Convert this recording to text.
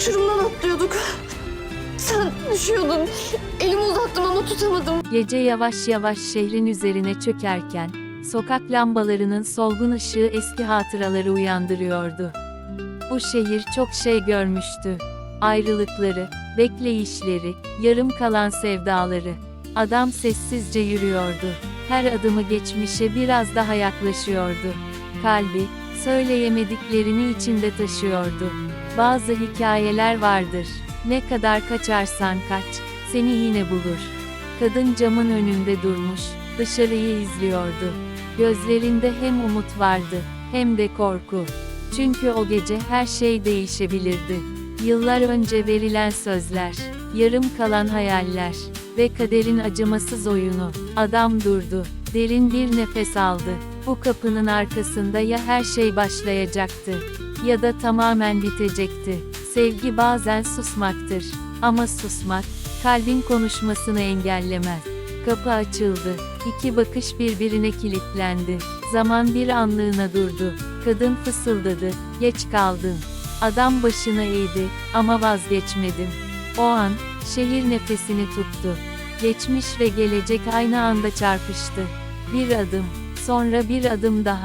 uçurumdan atlıyorduk. Sen düşüyordun. Elimi uzattım ama tutamadım. Gece yavaş yavaş şehrin üzerine çökerken, sokak lambalarının solgun ışığı eski hatıraları uyandırıyordu. Bu şehir çok şey görmüştü. Ayrılıkları, bekleyişleri, yarım kalan sevdaları. Adam sessizce yürüyordu. Her adımı geçmişe biraz daha yaklaşıyordu. Kalbi, söyleyemediklerini içinde taşıyordu. Bazı hikayeler vardır. Ne kadar kaçarsan kaç, seni yine bulur. Kadın camın önünde durmuş, dışarıyı izliyordu. Gözlerinde hem umut vardı, hem de korku. Çünkü o gece her şey değişebilirdi. Yıllar önce verilen sözler, yarım kalan hayaller ve kaderin acımasız oyunu. Adam durdu, derin bir nefes aldı. Bu kapının arkasında ya her şey başlayacaktı ya da tamamen bitecekti. Sevgi bazen susmaktır ama susmak kalbin konuşmasını engellemez. Kapı açıldı. İki bakış birbirine kilitlendi. Zaman bir anlığına durdu. Kadın fısıldadı. Geç kaldın. Adam başını eğdi ama vazgeçmedim. O an şehir nefesini tuttu. Geçmiş ve gelecek aynı anda çarpıştı. Bir adım, sonra bir adım daha.